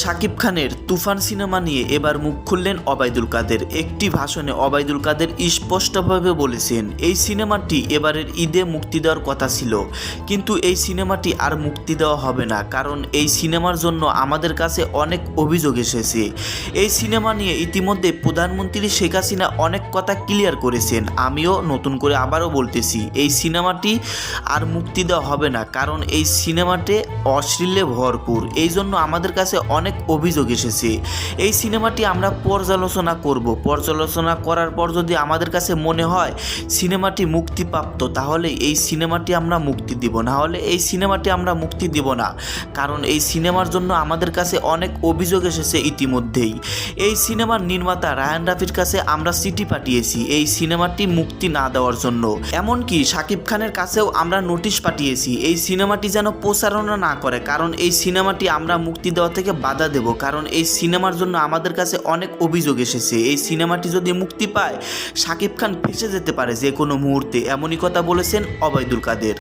শাকিব খানের তুফান সিনেমা নিয়ে এবার মুখ খুললেন অবায়দুল কাদের। একটি ভাষণে অবায়দুল কাদের স্পষ্টভাবে বলেছেন, এই সিনেমাটি এবারের ঈদে মুক্তি দেওয়ার কথা ছিল। কিন্তু এই সিনেমাটি আর মুক্তি দেওয়া হবে না, কারণ এই সিনেমার জন্য আমাদের কাছে অনেক অভিযোগ এসেছে। এই সিনেমা নিয়ে ইতিমধ্যে প্রধানমন্ত্রী শেখ হাসিনা অনেক কথা ক্লিয়ার করেছেন। আমিও নতুন করে আবারও বলতেছি, এই সিনেমাটি আর মুক্তি দেওয়া হবে না, কারণ এই সিনেমাতে অশ্লীলে ভরপুর। এই জন্য আমাদের কাছে অনেক অভিযোগ এসেছে। এই সিনেমাটি আমরা পর্যালোচনা করব। পর্যালোচনা করার পর যদি আমাদের কাছে মনে হয় সিনেমাটি মুক্তিপ্রাপ্ত, তাহলে এই সিনেমাটি আমরা মুক্তি দিব। না হলে এই সিনেমাটি আমরা মুক্তি দিব না। কারণ এই সিনেমার জন্য আমাদের কাছে অনেক অভিযোগ এসেছে ইতিমধ্যেই। এই সিনেমার নির্মাতা রায়ান রাফির কাছে আমরা চিঠি পাঠিয়েছি এই সিনেমাটি মুক্তি না দেওয়ার জন্য। এমনকি শাকিব খানের কাছেও আমরা নোটিশ পাঠিয়েছি এই সিনেমাটি যেন প্রচারণা না করে। কারণ এই সিনেমাটি আমরা মুক্তি দেওয়া থেকে বাধা দেব, কারণ এই সিনেমার জন্য আমাদের কাছে অনেক অভিযোগ এসেছে। এই সিনেমাটি যদি মুক্তি পায় শাকিব খান ফেসে যেতে পারে যে কোনো মুহূর্তে। এমনই কথা বলেছেন অবায়দুল কাদের।